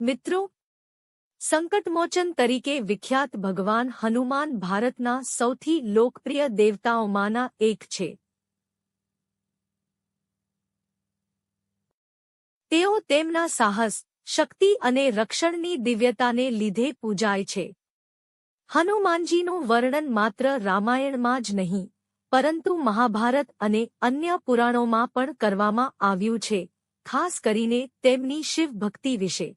મિત્રો, સંકટમોચન તરીકે વિખ્યાત ભગવાન હનુમાન ભારતના સૌથી લોકપ્રિય દેવતાઓમાંના એક છે. તેઓ તેમના સાહસ, શક્તિ અને રક્ષણની દિવ્યતાને લીધે પૂજાય છે. હનુમાનજીનું વર્ણન માત્ર રામાયણમાં જ નહીં, પરંતુ મહાભારત અને અન્ય પુરાણોમાં પણ કરવામાં આવ્યું છે, ખાસ કરીને તેમની શિવ ભક્તિ વિશે.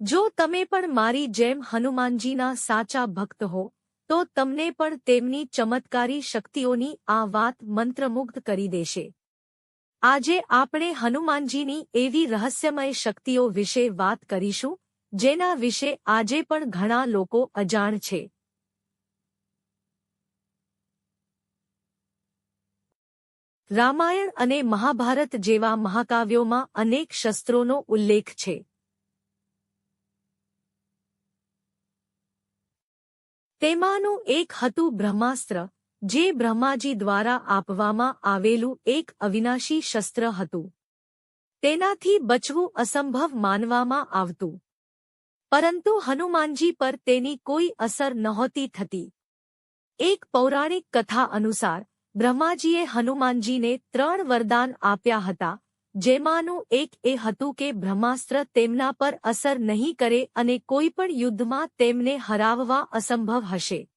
જો તમે પણ મારી જેમ હનુમાનજીના સાચા ભક્ત હો, તો તમને પણ તેમની ચમત્કારી શક્તિઓની આ વાત મંત્રમુગ્ધ કરી દેશે. આજે આપણે હનુમાનજીની એવી રહસ્યમય શક્તિઓ વિશે વાત કરીશું, જેના વિશે આજે પણ ઘણા લોકો અજાણ છે. રામાયણ અને મહાભારત જેવા મહાકાવ્યોમાં અનેક શસ્ત્રોનો ઉલ્લેખ છે. તેમાંનું એક હતું બ્રહ્માસ્ત્ર, જે બ્રહ્માજી દ્વારા આપવામાં આવેલું એક અવિનાશી શસ્ત્ર હતું. તેનાથી બચવું અસંભવ માનવામાં આવતું. પરંતુ હનુમાનજી પર તેની કોઈ અસર નહોતી થતી. એક પૌરાણિક કથા અનુસાર, બ્રહ્માજીએ હનુમાનજીને ત્રણ વરદાન આપ્યા હતા જેમાંનું એક એ હતું કે બ્રહ્માસ્ત્ર તેમના પર અસર નહીં કરે અને કોઈ પણ યુદ્ધમાં તેમને હરાવવા અસંભવ હશે.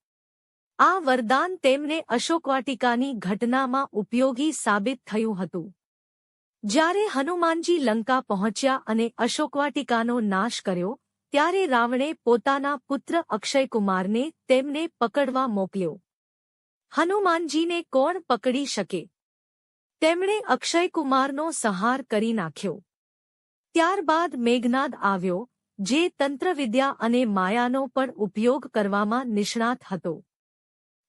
આ વરદાન તેમને અશોકવાટિકાની ઘટનામાં ઉપયોગી સાબિત થયું હતું. જ્યારે હનુમાનજી લંકા પહોંચ્યા અને અશોકવાટિકાનો નાશ કર્યો, ત્યારે રાવણે પોતાના પુત્ર અક્ષયકુમારને તેમને પકડવા મોકલ્યો. હનુમાનજીને કોણ પકડી શકે? તેમણે અક્ષયકુમારનો સંહાર કરી નાખ્યો. ત્યારબાદ મેઘનાદ આવ્યો, જે તંત્રવિદ્યા અને માયાનો પણ ઉપયોગ કરવામાં નિષ્ણાત હતો.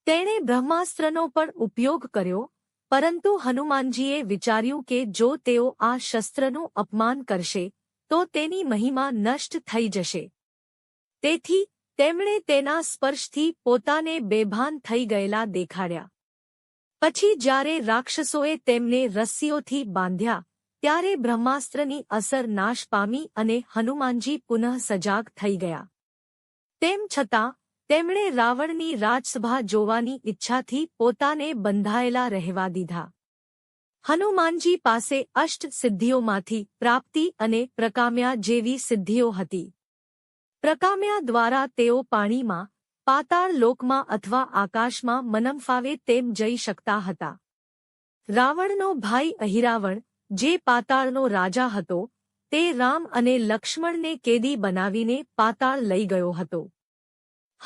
તેણે બ્રહ્માસ્ત્રનો પણ ઉપયોગ કર્યો, પરંતુ હનુમાનજીએ વિચાર્યું કે જો તેઓ આ શસ્ત્રનું અપમાન કરશે, તો તેની મહિમા નષ્ટ થઈ જશે. તેથી, તેમણે તેના સ્પર્શથી પોતાને બેભાન થઈ ગયેલા દેખાડ્યા. પછી જ્યારે રાક્ષસોએ તેમને રસ્સીઓથી બાંધ્યા, ત્યારે બ્રહ્માસ્ત્રની અસર નાશ પામી અને હનુમાનજી પુનઃ સજાગ થઈ ગયા. તેમ છતાં, તેમણે રાવણની રાજસભા જોવાની ઈચ્છાથી પોતાને બંધાયેલા રહેવા દીધા. હનુમાનજી પાસે અષ્ટ સિદ્ધિઓમાંથી પ્રાપ્તિ અને પ્રકામ્યા જેવી સિદ્ધિઓ હતી. પ્રકામ્યા દ્વારા તેઓ પાણીમાં પાતાળ લોકમાં અથવા આકાશમાં મનમફાવે તેમ જઈ શકતા હતા. રાવણનો ભાઈ અહિરાવણ, જે પાતાળનો રાજા હતો, તે રામ અને લક્ષ્મણને કેદી બનાવીને પાતાળ લઈ ગયો હતો.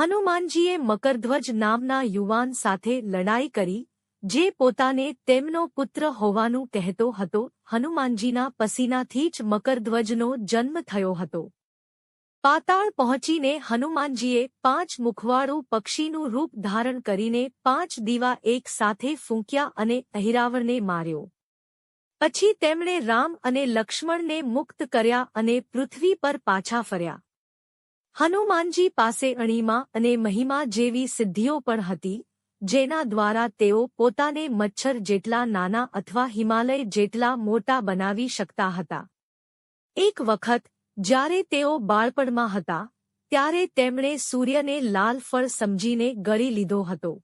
હનુમાનજીએ મકરધ્વજ નામના યુવાન સાથે લડાઈ કરી, જે પોતાને તેમનો પુત્ર હોવાનું કહેતો હતો, હનુમાનજીના પસીનાથી જ મકરધ્વજનો જન્મ થયો હતો. પાતાળ પહોંચીને હનુમાનજીએ પાંચ મુખવાળું પક્ષીનું રૂપ ધારણ કરીને પાંચ દીવા એક સાથે ફૂંક્યા અને અહિરાવણને માર્યો. પછી તેમણે રામ અને લક્ષ્મણને મુક્ત કર્યા અને પૃથ્વી પર પાછા ફર્યા. હનુમાનજી પાસે અણીમા અને મહિમા જેવી સિદ્ધિઓ પણ હતી, જેના દ્વારા તેઓ પોતાને મચ્છર જેટલા નાના અથવા હિમાલય જેટલા મોટા બનાવી શકતા હતા. એક વખત જ્યારે તેઓ બાળપણમાં હતા, ત્યારે તેમણે સૂર્યને લાલ ફળ સમજીને ગળી લીધો હતો.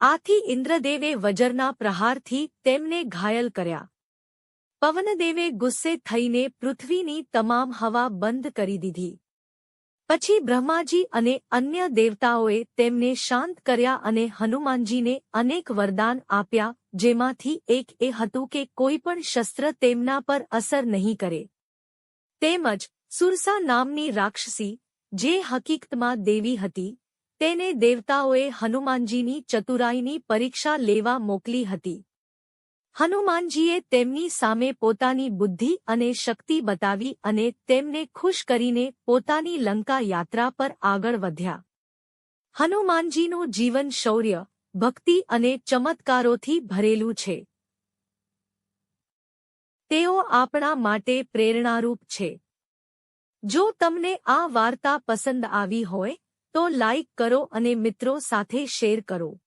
આથી ઇન્દ્રદેવે વજરના પ્રહારથી તેમને ઘાયલ કર્યા. પવનદેવે ગુસ્સે થઈને પૃથ્વીની તમામ હવા બંધ કરી દીધી. પછી બ્રહ્માજી અને અન્ય દેવતાઓએ તેમને શાંત કર્યા અને હનુમાનજીને અનેક વરદાન આપ્યા, જેમાંથી એક એ હતું કે કોઈ પણ શસ્ત્ર તેમના પર અસર નહીં કરે. તેમજ સુરસા નામની રાક્ષસી, જે હકીકતમાં દેવી હતી, તેને દેવતાઓએ હનુમાનજીની ચતુરાઈની પરીક્ષા લેવા મોકલી હતી. હનુમાનજીએ તેમની સામે પોતાની બુદ્ધિ અને શક્તિ બતાવી અને તેમને ખુશ કરીને પોતાની લંકા યાત્રા પર આગળ વધ્યા. હનુમાનજીનું જીવન શૌર્ય, ભક્તિ અને ચમત્કારોથી ભરેલું છે. તેઓ આપણા માટે પ્રેરણારૂપ છે. જો તમને આ વાર્તા પસંદ આવી હોય, તો લાઇક કરો અને મિત્રો સાથે શેર કરો.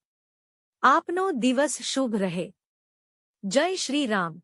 આપનો દિવસ શુભ રહે. જય શ્રી રામ.